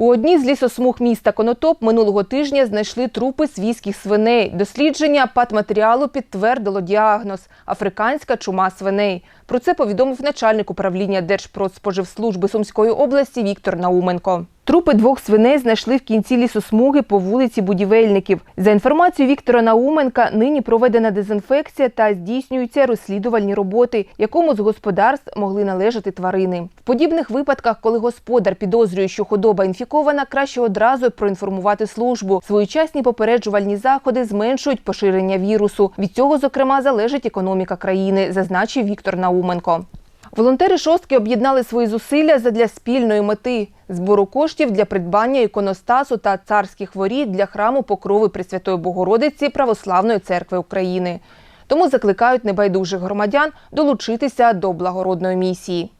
У одній з лісосмуг міста Конотоп минулого тижня знайшли трупи свійських свиней. Дослідження патматеріалу підтвердило діагноз африканська чума свиней. Про це повідомив начальник управління Держпродспоживслужби Сумської області Віктор Науменко. Трупи двох свиней знайшли в кінці лісосмуги по вулиці Будівельників. За інформацією Віктора Науменка, нині проведена дезінфекція та здійснюються розслідувальні роботи, якому з господарств могли належати тварини. В подібних випадках, коли господар підозрює, що худоба інфікована, краще одразу проінформувати службу. Своєчасні попереджувальні заходи зменшують поширення вірусу. Від цього, зокрема, залежить економіка країни, зазначив Віктор Науменко. Волонтери шостки об'єднали свої зусилля задля спільної мети збору коштів для придбання іконостасу та царських воріт для храму Покрови Пресвятої Богородиці Православної церкви України. Тому закликають небайдужих громадян долучитися до благородної місії.